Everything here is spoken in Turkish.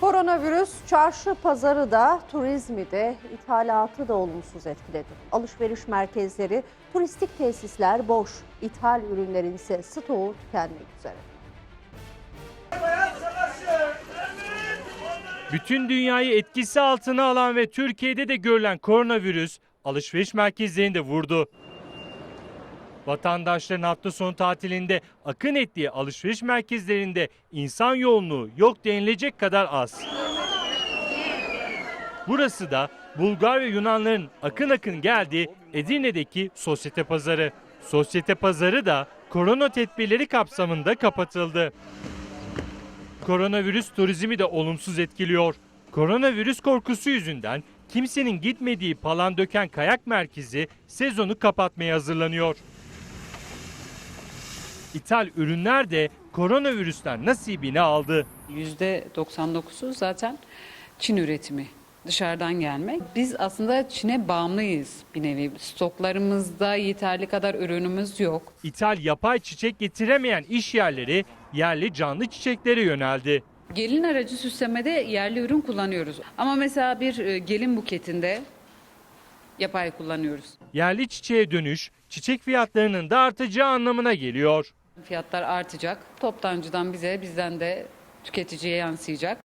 Koronavirüs çarşı pazarı da turizmi de ithalatı da olumsuz etkiledi. Alışveriş merkezleri, turistik tesisler boş. İthal ürünlerin ise stoğu tükenmek üzere. Bütün dünyayı etkisi altına alan ve Türkiye'de de görülen koronavirüs alışveriş merkezlerini de vurdu. Vatandaşların hafta sonu tatilinde akın ettiği alışveriş merkezlerinde insan yoğunluğu yok denilecek kadar az. Burası da Bulgar ve Yunanların akın akın geldiği Edirne'deki sosyete pazarı. Sosyete pazarı da korona tedbirleri kapsamında kapatıldı. Koronavirüs turizmi de olumsuz etkiliyor. Koronavirüs korkusu yüzünden kimsenin gitmediği Palandöken Kayak Merkezi sezonu kapatmaya hazırlanıyor. İthal ürünler de koronavirüsten nasibini aldı. %99'u zaten Çin üretimi. Dışarıdan gelmek. Biz aslında Çin'e bağımlıyız bir nevi. Stoklarımızda yeterli kadar ürünümüz yok. İthal yapay çiçek getiremeyen iş yerleri yerli canlı çiçeklere yöneldi. Gelin aracı süslemede yerli ürün kullanıyoruz. Ama mesela bir e, gelin buketinde yapay kullanıyoruz. Yerli çiçeğe dönüş çiçek fiyatlarının da artacağı anlamına geliyor. Fiyatlar artacak. Toptancıdan bize, bizden de tüketiciye yansıyacak.